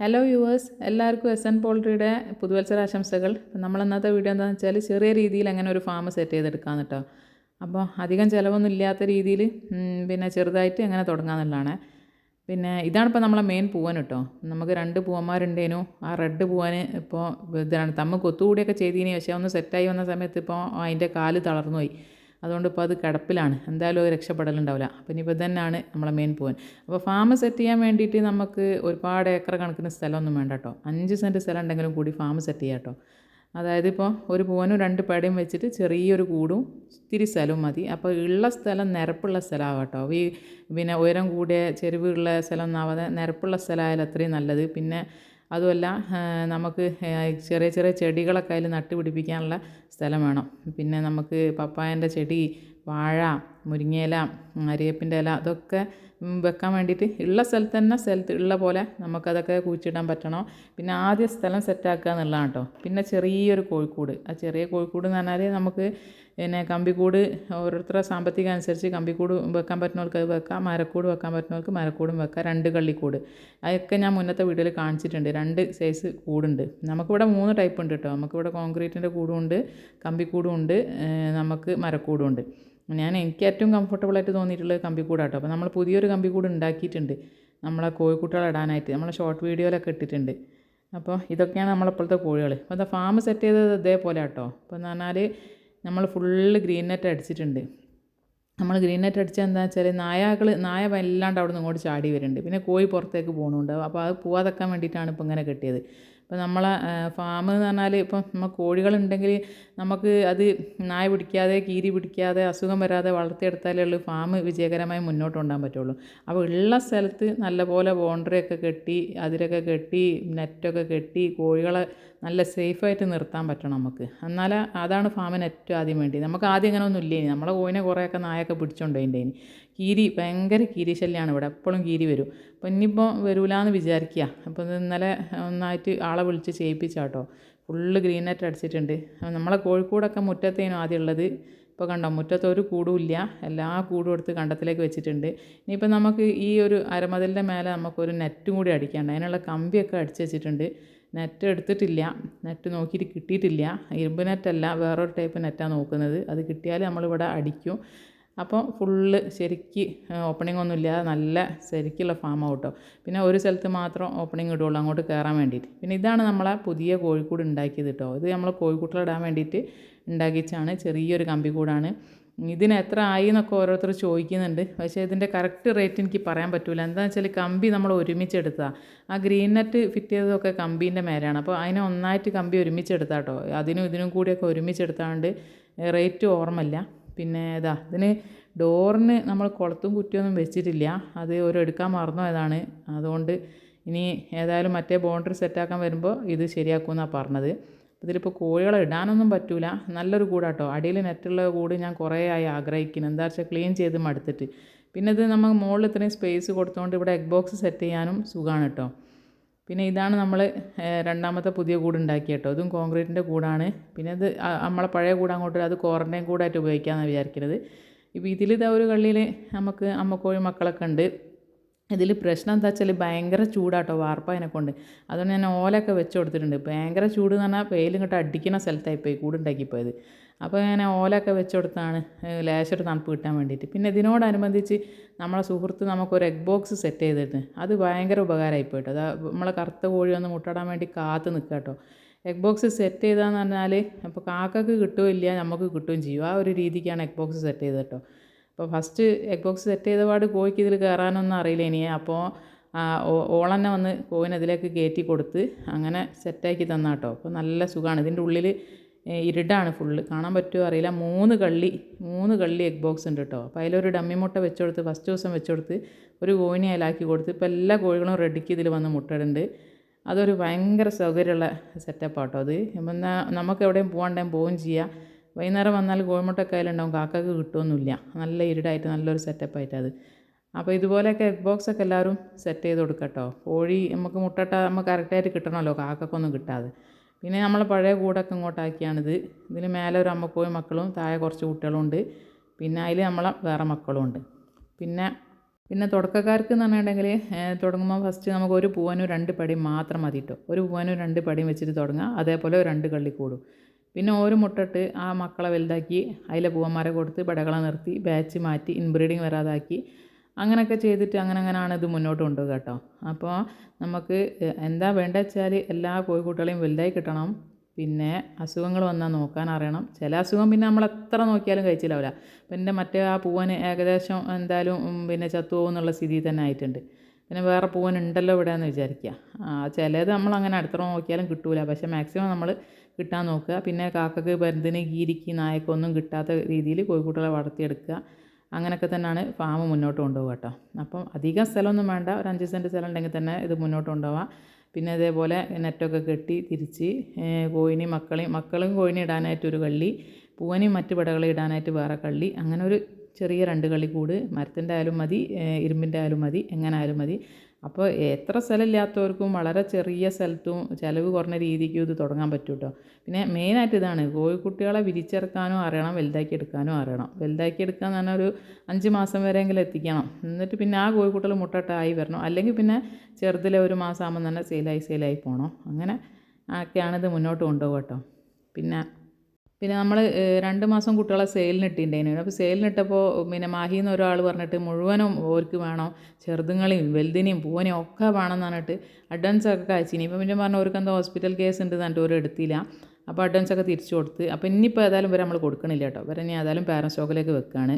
Hello viewers എല്ലാവർക്കും S N പോൾട്രിയുടെ പുതുവത്സര ആശംസകൾ. നമ്മൾ ഇന്നത്തെ വീഡിയോ എന്താണെന്ന് വെച്ചാൽ ചെറിയ രീതിയിൽ അങ്ങനെ ഒരു ഫാം സെറ്റ് ചെയ്തെടുക്കാമെന്ന് കേട്ടോ അപ്പോൾ അധികം ചിലവൊന്നും ഇല്ലാത്ത രീതിയിൽ പിന്നെ ചെറുതായിട്ട് അങ്ങനെ തുടങ്ങാമെന്നുള്ളതാണ് പിന്നെ ഇതാണിപ്പോൾ നമ്മളെ മെയിൻ പൂവൻ കേട്ടോ നമുക്ക് രണ്ട് പൂവന്മാരുണ്ടേനു. ആ റെഡ് പൂവന് ഇപ്പോൾ ഇതാണ്. തമ്മ കൊത്തുകൂടിയൊക്കെ ചെയ്തീനി. പക്ഷേ ഒന്ന് സെറ്റായി വന്ന സമയത്ത് ഇപ്പോൾ അതിന്റെ കാൽ തളർന്നു പോയി അതുകൊണ്ട് ഇപ്പോൾ അത് കിടപ്പിലാണ്. എന്തായാലും അത് രക്ഷപ്പെടലുണ്ടാവില്ല. അപ്പോൾ ഇനിയിപ്പോൾ തന്നെയാണ് നമ്മളെ മെയിൻ പോയിന്റ് അപ്പോൾ ഫാം സെറ്റ് ചെയ്യാൻ വേണ്ടിയിട്ട് നമുക്ക് ഒരുപാട് ഏക്കർ കണക്കിന് സ്ഥലമൊന്നും വേണ്ട കേട്ടോ. അഞ്ച് സെന്റ് സ്ഥലം ഉണ്ടെങ്കിലും കൂടി ഫാം സെറ്റ് ചെയ്യാം കേട്ടോ. അതായത് ഇപ്പോൾ ഒരു പൂവനും രണ്ട് പേടയും വെച്ചിട്ട് ചെറിയൊരു കൂടും ഇത്തിരി സ്ഥലവും മതി. അപ്പോൾ ഉള്ള സ്ഥലം നിരപ്പുള്ള സ്ഥലമാകാം കേട്ടോ. ഈ പിന്നെ ഉയരം കൂടിയ ചെരുവുള്ള സ്ഥലം ഒന്നാവാതെ നിരപ്പുള്ള സ്ഥലമായാലും അത്രയും നല്ലത്. പിന്നെ അതുമല്ല നമുക്ക് ചെറിയ ചെറിയ ചെടികളൊക്കെ അതിൽ നട്ടുപിടിപ്പിക്കാനുള്ള സ്ഥലം വേണം. പിന്നെ നമുക്ക് പപ്പായന്റെ ചെടി വാഴ മുരിങ്ങയില അരിയപ്പിന്റെ ഇല അതൊക്കെ വെക്കാൻ വേണ്ടിയിട്ട് ഉള്ള സ്ഥലത്ത് തന്നെ സ്ഥലത്ത് ഉള്ള പോലെ നമുക്കതൊക്കെ കുഴിച്ചിടാൻ പറ്റണം. പിന്നെ ആദ്യ സ്ഥലം സെറ്റാക്കുക എന്നുള്ളതാണ് കേട്ടോ. പിന്നെ ചെറിയൊരു കോഴിക്കൂട്. ആ ചെറിയ കോഴിക്കൂട് എന്ന് പറഞ്ഞാൽ നമുക്ക് പിന്നെ കമ്പിക്കൂട് ഓരോരുത്തരുടെ സാമ്പത്തികം അനുസരിച്ച് കമ്പിക്കൂട് വെക്കാൻ പറ്റുന്നവർക്ക് അത് വെക്കാം. മരക്കൂട് വെക്കാൻ പറ്റുന്നവർക്ക് മരക്കൂടും വെക്കാം. രണ്ട് കള്ളിക്കൂട്. അതൊക്കെ ഞാൻ മുന്നത്തെ വീഡിയോയിൽ കാണിച്ചിട്ടുണ്ട്. രണ്ട് സൈസ് കൂടുണ്ട്. നമുക്കിവിടെ മൂന്ന് ടൈപ്പ് ഉണ്ട് കേട്ടോ. നമുക്കിവിടെ കോൺക്രീറ്റിന്റെ കൂടും ഉണ്ട് കമ്പിക്കൂടും ഉണ്ട് നമുക്ക് മരക്കൂടും ഉണ്ട്. ഞാൻ എനിക്ക് ഏറ്റവും കംഫർട്ടബിളായിട്ട് തോന്നിയിട്ടുള്ളത് കമ്പിക്കൂടാട്ടോ അപ്പോൾ നമ്മൾ പുതിയൊരു കമ്പിക്കൂട് ഉണ്ടാക്കിയിട്ടുണ്ട്. നമ്മളെ കോഴിക്കുട്ടികളെ ഇടാനായിട്ട്. നമ്മളെ ഷോർട്ട് വീഡിയോയിലൊക്കെ ഇട്ടിട്ടുണ്ട്. അപ്പോൾ ഇതൊക്കെയാണ് നമ്മളിപ്പോഴത്തെ കോഴികൾ അപ്പോൾ അത് ഫാം സെറ്റ് ചെയ്തത് ഇതേപോലെ കേട്ടോ അപ്പോൾ എന്ന് പറഞ്ഞാൽ നമ്മൾ ഫുള്ള് ഗ്രീൻ നെറ്റ് അടിച്ചിട്ടുണ്ട്. നമ്മൾ ഗ്രീൻ നെറ്റ് അടിച്ചാൽ എന്താ വെച്ചാൽ നായകൾ നായ വല്ലാണ്ട് അവിടെ നിന്ന് ഇങ്ങോട്ട് ചാടി വരുന്നുണ്ട്. പിന്നെ കോഴി പുറത്തേക്ക് പോകുന്നുണ്ട് അപ്പോൾ അത് പോവാതെക്കാൻ വേണ്ടിയിട്ടാണ് ഇപ്പോൾ ഇങ്ങനെ കെട്ടിയത്. ഇപ്പോൾ നമ്മളെ ഫാം എന്ന് പറഞ്ഞാൽ ഇപ്പം നമ്മൾ കോഴികളുണ്ടെങ്കിൽ നമുക്ക് അത് നായ പിടിക്കാതെ കീരി പിടിക്കാതെ അസുഖം വരാതെ വളർത്തിയെടുത്താലേ ഉള്ളൂ ഫാം വിജയകരമായി മുന്നോട്ട് കൊണ്ടുപോകാൻ പറ്റുള്ളൂ. അപ്പോൾ ഉള്ള സ്ഥലത്ത് നല്ലപോലെ ബൗണ്ടറിയൊക്കെ കെട്ടി അതിരൊക്കെ കെട്ടി നെറ്റൊക്കെ കെട്ടി കോഴികളെ നല്ല സേഫായിട്ട് നിർത്താൻ പറ്റണം നമുക്ക്. എന്നാൽ അതാണ് ഫാമിന് ഏറ്റവും ആദ്യം വേണ്ടി നമുക്ക് ആദ്യം അങ്ങനെ ഒന്നും ഇല്ലേനി. നമ്മളെ കോയിനെ കുറേയൊക്കെ നായൊക്കെ പിടിച്ചോണ്ടേനി കീരി ഭയങ്കര കീരി ശല്യമാണ് ഇവിടെ. എപ്പോഴും കീരി വരും. അപ്പോൾ ഇനിയിപ്പോൾ വരൂലെന്ന് വിചാരിക്കുക അപ്പോൾ ഇന്നലെ ഒന്നായിട്ട് ആളെ വിളിച്ച് ചെയ്യിപ്പിച്ചാട്ടോ. ഫുള്ള് ഗ്രീൻ നെറ്റ് അടിച്ചിട്ടുണ്ട്. നമ്മളെ കോഴിക്കോടൊക്കെ മുറ്റത്തേനും ആദ്യം ഉള്ളത് ഇപ്പോൾ കണ്ടോ മുറ്റത്തൊരു കൂടുമില്ല എല്ലാ കൂടും എടുത്ത് കണ്ടത്തിലേക്ക് വെച്ചിട്ടുണ്ട്. ഇനിയിപ്പോൾ നമുക്ക് ഈ ഒരു അരമതിലിന്റെ മേലെ നമുക്കൊരു നെറ്റും കൂടി അടിക്കാണ്ട് അതിനുള്ള കമ്പിയൊക്കെ അടിച്ച് വെച്ചിട്ടുണ്ട്. നെറ്റ് എടുത്തിട്ടില്ല. നെറ്റ് നോക്കിയിട്ട് കിട്ടിയിട്ടില്ല. ഇരുമ്പ് നെറ്റല്ല വേറൊരു ടൈപ്പ് നെറ്റാണ് നോക്കുന്നത്. അത് കിട്ടിയാൽ നമ്മളിവിടെ അടിക്കും. അപ്പോൾ ഫുള്ള് ശരിക്ക് ഓപ്പണിംഗ് ഒന്നും ഇല്ലാതെ നല്ല ശരിക്കുള്ള ഫാം ഔട്ടോ പിന്നെ ഒരു സ്ഥലത്ത് മാത്രം ഓപ്പണിംഗ് ഇടുള്ളൂ അങ്ങോട്ട് കയറാൻ വേണ്ടിയിട്ട്. പിന്നെ ഇതാണ് നമ്മളെ പുതിയ കോഴിക്കൂട് ഉണ്ടാക്കിയത് കേട്ടോ. ഇത് നമ്മൾ കോഴിക്കൂട്ടിലിടാൻ വേണ്ടിയിട്ട് ഉണ്ടാക്കിച്ചാണ് ചെറിയൊരു കമ്പി കൂടാണ്. ഇതിന് എത്ര ആയി എന്നൊക്കെ ഓരോരുത്തർ ചോദിക്കുന്നുണ്ട്. പക്ഷേ ഇതിന്റെ കറക്റ്റ് റേറ്റ് എനിക്ക് പറയാൻ പറ്റില്ല എന്താണെന്ന് വെച്ചാൽ കമ്പി നമ്മൾ ഒരുമിച്ചെടുത്താൽ ആ ഗ്രീൻ നെറ്റ് ഫിറ്റ് ചെയ്തതൊക്കെ കമ്പീന്റെ മേലെയാണ്. അപ്പോൾ അതിനെ ഒന്നായിട്ട് കമ്പി ഒരുമിച്ചെടുത്താൽ കേട്ടോ അതിനും ഇതിനും കൂടിയൊക്കെ ഒരുമിച്ചെടുത്താണ്ട് റേറ്റ് ഓർമ്മയില്ല. പിന്നെ ഇതാ ഇതിന് ഡോറിന് നമ്മൾ കുളത്തും കുറ്റിയൊന്നും വെച്ചിട്ടില്ല. അത് ഓരോ എടുക്കാൻ മറന്നു അതുകൊണ്ട് ഇനി ഏതായാലും മറ്റേ ബൗണ്ടറി സെറ്റാക്കാൻ വരുമ്പോൾ ഇത് ശരിയാക്കുമെന്നാണ് പറഞ്ഞത്. ഇതിലിപ്പോൾ കോഴികളെ ഇടാനൊന്നും പറ്റൂല. നല്ലൊരു കൂടാട്ടോ. അടിയിൽ നെറ്റുള്ള കൂട് ഞാൻ കുറേ ആയി ആഗ്രഹിക്കുന്നു. എന്താ വെച്ചാൽ ക്ലീൻ ചെയ്ത് മടുത്തിട്ട്. പിന്നെ ഇത് നമ്മൾ മുകളിൽ ഇത്രയും സ്പേസ് കൊടുത്തുകൊണ്ട് ഇവിടെ എഗ് ബോക്സ് സെറ്റ് ചെയ്യാനും സുഖമാണ് കേട്ടോ പിന്നെ ഇതാണ് നമ്മൾ രണ്ടാമത്തെ പുതിയ കൂട് ഉണ്ടാക്കിയ കേട്ടോ ഇതും കോൺക്രീറ്റിന്റെ കൂടാണ്. പിന്നെ ഇത് നമ്മളെ പഴയ കൂട് അങ്ങോട്ട് അത് ക്വാറന്റൈൻ കൂടായിട്ട് ഉപയോഗിക്കാമെന്നാണ് വിചാരിക്കുന്നത് ഇപ്പോൾ ഇതിൽ ഇതാ ഒരു കള്ളിയിൽ നമുക്ക് അമ്മക്കോഴി മക്കളൊക്കെ ഉണ്ട്. ഇതിൽ പ്രശ്നം എന്താ വെച്ചാൽ ഭയങ്കര ചൂടാട്ടോ വാർപ്പ കൊണ്ട്. അതുകൊണ്ട് ഞാൻ ഓലൊക്കെ വെച്ച് കൊടുത്തിട്ടുണ്ട്. ഭയങ്കര ചൂട് എന്ന് പറഞ്ഞാൽ വെയിലും ഇങ്ങോട്ട് അടിക്കുന്ന സ്ഥലത്തായിപ്പോയി കൂടുണ്ടാക്കിപ്പോയത്. അപ്പോൾ ഞാൻ ഓലൊക്കെ വെച്ച് കൊടുത്താണ് ലേശൊരു തണുപ്പ് കിട്ടാൻ വേണ്ടിയിട്ട്. പിന്നെ ഇതിനോടനുബന്ധിച്ച് നമ്മളെ സുഹൃത്ത് നമുക്കൊരു എഗ് ബോക്സ് സെറ്റ് ചെയ്തിട്ട് അത് ഭയങ്കര ഉപകാരമായി പോയിട്ടോ അത് നമ്മളെ കറുത്ത കോഴി ഒന്ന് മുട്ടടാൻ വേണ്ടി കാത്ത് നിൽക്കുക കേട്ടോ. എഗ് ബോക്സ് സെറ്റ് ചെയ്താന്ന് പറഞ്ഞാൽ അപ്പോൾ കാക്കക്ക് കിട്ടുകയില്ല നമുക്ക് കിട്ടുകയും ചെയ്യും. ആ ഒരു രീതിക്കാണ് എഗ് ബോക്സ് സെറ്റ് ചെയ്തത് കേട്ടോ. അപ്പോൾ ഫസ്റ്റ് എഗ് ബോക്സ് സെറ്റ് ചെയ്ത പാട് കോഴിക്ക് ഇതിൽ കയറാനൊന്നും അറിയില്ല ഇനി അപ്പോൾ ഓളന്നെ വന്ന് കോവിന് അതിലേക്ക് കയറ്റി കൊടുത്ത് അങ്ങനെ സെറ്റാക്കി തന്നാട്ടോ. അപ്പോൾ നല്ല സുഖമാണ് ഇതിന്റെ ഉള്ളിൽ ഇരുടാണ് ഫുള്ള്. കാണാൻ പറ്റുമോ അറിയില്ല. മൂന്ന് കള്ളി മൂന്ന് കള്ളി എഗ് ബോക്സ് ഉണ്ട് കേട്ടോ അപ്പോൾ അതിലൊരു ഡമ്മി മുട്ട വെച്ചുകൊടുത്ത് ഫസ്റ്റ് ദിവസം വെച്ചുകൊടുത്ത് ഒരു കോയിനെ അതിലാക്കി കൊടുത്ത് ഇപ്പോൾ എല്ലാ കോഴികളും റെഡിക്ക് ഇതിൽ വന്ന് മുട്ടയിടുന്നുണ്ട് അതൊരു ഭയങ്കര സൗകര്യമുള്ള സെറ്റപ്പാട്ടോ അത്. എന്നാൽ നമുക്ക് എവിടെയും പോകാണ്ടെങ്കിൽ പോവുകയും ചെയ്യാം. വൈകുന്നേരം വന്നാൽ കോഴിമുട്ടൊക്കെ അതിലുണ്ടാവും. കാക്കക്ക് കിട്ടുമൊന്നുമില്ല നല്ല ഇരുടായിട്ട് നല്ലൊരു സെറ്റപ്പായിട്ട് അത്. അപ്പോൾ ഇതുപോലെയൊക്കെ എഗ് ബോക്സ് ഒക്കെ എല്ലാവരും സെറ്റ് ചെയ്ത് കൊടുക്കട്ടോ. കോഴി നമുക്ക് മുട്ടട്ട നമുക്ക് കറക്റ്റായിട്ട് കിട്ടണമല്ലോ. കാക്കക്കൊന്നും കിട്ടാതെ. പിന്നെ നമ്മൾ പഴയ കൂടൊക്കെ ഇങ്ങോട്ടാക്കിയാണിത്. ഇതിന് മേലെ ഒരു അമ്മക്കോയും മക്കളും താഴെ കുറച്ച് കുട്ടികളും ഉണ്ട് പിന്നെ അതിൽ നമ്മളെ വേറെ മക്കളും ഉണ്ട് പിന്നെ പിന്നെ തുടക്കക്കാർക്ക് എന്ന് പറഞ്ഞിട്ടുണ്ടെങ്കിൽ തുടങ്ങുമ്പോൾ ഫസ്റ്റ് നമുക്ക് ഒരു പൂവനും രണ്ട് പടിയും മാത്രം മതി ഒരു പൂവനും രണ്ട് പടിയും വെച്ചിട്ട് തുടങ്ങാം. അതേപോലെ രണ്ട് കള്ളി കൂടും. പിന്നെ ഓരോ മുട്ടിട്ട് ആ മക്കളെ വലുതാക്കി അതിലെ പൂവന്മാരെ കൊടുത്ത് പടകളെ നിർത്തി ബാച്ച് മാറ്റി ഇൻബ്രീഡിങ് വരാതാക്കി അങ്ങനെയൊക്കെ ചെയ്തിട്ട് അങ്ങനെ അങ്ങനെയാണ് ഇത് മുന്നോട്ട് കൊണ്ടുപോകുക കേട്ടോ. അപ്പോൾ നമുക്ക് എന്താ വേണ്ടത് വെച്ചാൽ എല്ലാ കോഴിക്കുട്ടികളെയും വലുതായി കിട്ടണം. പിന്നെ അസുഖങ്ങൾ വന്നാൽ നോക്കാൻ അറിയണം. ചില അസുഖം പിന്നെ നമ്മൾ എത്ര നോക്കിയാലും കഴിച്ചില്ലാവില്ല പിന്നെ മറ്റേ ആ പൂവന് ഏകദേശം എന്തായാലും പിന്നെ ചത്തുപോകും എന്നുള്ള സ്ഥിതി തന്നെ ആയിട്ടുണ്ട്. പിന്നെ വേറെ പൂവൻ ഉണ്ടല്ലോ ഇവിടെ എന്ന് വിചാരിക്കുക ചിലത് നമ്മൾ അങ്ങനെ അടുത്ത നോക്കിയാലും കിട്ടൂല. പക്ഷേ മാക്സിമം നമ്മൾ കിട്ടാൻ നോക്കുക. പിന്നെ കാക്കക്ക് പരുന്തിന് ഗീരിക്ക് നായക്കൊന്നും കിട്ടാത്ത രീതിയിൽ കോഴിക്കുട്ടികളെ വളർത്തിയെടുക്കുക. അങ്ങനെയൊക്കെ തന്നെയാണ് ഫാം മുന്നോട്ട് കൊണ്ടുപോകുക കേട്ടോ. അപ്പം അധികം സ്ഥലമൊന്നും വേണ്ട. ഒരു അഞ്ച് സെന്റ് സ്ഥലം ഉണ്ടെങ്കിൽ തന്നെ ഇത് മുന്നോട്ട് കൊണ്ടുപോകാം പിന്നെ ഇതേപോലെ നെറ്റൊക്കെ കെട്ടി തിരിച്ച് കോയിനി മക്കളെയും മക്കളും കോയിനി ഇടാനായിട്ട് ഒരു കള്ളി പൂവനെയും മറ്റു പടകളെ ഇടാനായിട്ട് വേറെ കള്ളി അങ്ങനെ ഒരു ചെറിയ രണ്ട് കള്ളി കൂട് മരത്തിന്റെ ആയാലും മതി ഇരുമ്പിന്റെ ആയാലും മതി എങ്ങനെ ആയാലും മതി. അപ്പോൾ എത്ര സ്ഥലമില്ലാത്തവർക്കും വളരെ ചെറിയ സ്ഥലത്തും ചിലവ് കുറഞ്ഞ രീതിക്കും ഇത് തുടങ്ങാൻ പറ്റും കേട്ടോ പിന്നെ മെയിനായിട്ട് ഇതാണ് കോഴിക്കുട്ടികളെ വിരിച്ചിറക്കാനും അറിയണം വലുതാക്കി എടുക്കാനും അറിയണം. വലുതാക്കി എടുക്കാൻ പറഞ്ഞാൽ ഒരു അഞ്ച് മാസം വരെയെങ്കിലും എത്തിക്കണം. എന്നിട്ട് പിന്നെ ആ കോഴിക്കുട്ടികൾ മുട്ടട്ടായി വരണം. അല്ലെങ്കിൽ പിന്നെ ചെറുതിലെ ഒരു മാസം ആകുമ്പോൾ തന്നെ സെയിലായി സെയിലായി പോകണം അങ്ങനെ ഒക്കെയാണിത് മുന്നോട്ട് കൊണ്ടുപോകുക കേട്ടോ. പിന്നെ പിന്നെ നമ്മൾ രണ്ട് മാസം കുട്ടികളെ സെയിലിന് ഇട്ടിട്ടുണ്ടായിരുന്നു അപ്പോൾ സെയിലിനിട്ടപ്പോൾ മാഹി എന്ന് ഒരാൾ പറഞ്ഞിട്ട് മുഴുവനും ഓർക്ക് വേണം ചെറുതുങ്ങളെയും വലുതിനെയും പൂവനെയും ഒക്കെ വേണം എന്ന് പറഞ്ഞിട്ട് അഡ്വാൻസ് ഒക്കെ അയച്ചിനി. ഇപ്പം പിന്നെ പറഞ്ഞു അവർക്ക് എന്തോ ഹോസ്പിറ്റൽ കേസ് ഉണ്ട് എന്നിട്ട് ഒരു എടുത്തില്ല. അപ്പോൾ അഡ്വാൻസ് ഒക്കെ തിരിച്ചു കൊടുത്ത്. അപ്പോൾ ഇനിയിപ്പോൾ ഏതായാലും വരെ നമ്മൾ കൊടുക്കണില്ല കേട്ടോ. ഇവരെ ഇനി ഏതായാലും പാരൻസ് സ്റ്റോക്കിലേക്ക് വെക്കുകയാണ്